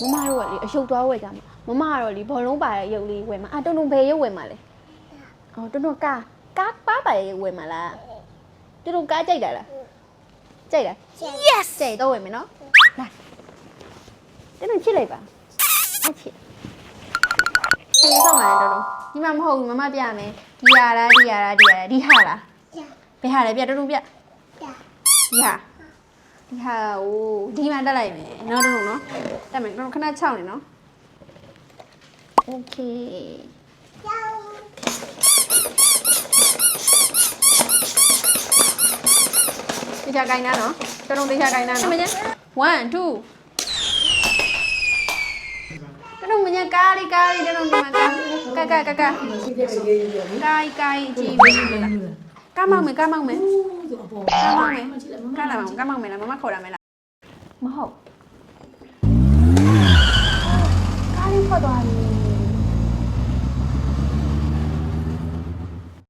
မမတို့ကလေအယုတ်သွားဝယ်ကြမှာမမကတော့လေဘောလုံးပါတဲ့ရုပ်လေးဝယ်မှာအာတွန်းတွန်းဘယ်ရုပ်ဝယ်မှာလဲအော်တွန်းတွန်းကားကားပါပါရဲ့ရုပ်ဝယ်မှာလားတွန်းတွန်းကားကြိုက်တာလားကြိုက်လား yes ကြိုက်တော့ဝယ်မယ်နော်လာတွန်းတွန်းချစ်လိုက်ပါအချစ်ဒီဆောင်လာတယ်တွန်းတွန်းဒီမှာမဟုတ်ဘူးမမပြမယ်ဒီဟာလားဒီဟာလားဒီဟာလားဒီဟာလားဘယ်ဟာလဲပြတွန်းတွန်းပြဒီဟာ ဒီဟာကိုဒီမှာတက်လိုက်မယ်နော်တို့နော်တက်မယ်တော့ခဏ6နေနော်โอเคတေချာကိုင်းနာနော်တော်တော်တေချာကိုင်းနာနော်မင်း1 2တော်မင်းကားလေးကားလေးတော်တော်မကားကားကားကားကားကားကားကြီးပဲလားကားမောက်မယ်ကားမောက်မယ် ကားမောက်မယ်ကားလာမောက်ကားမောက်မယ်လားမမခေါ်ရမယ်လားမဟုတ်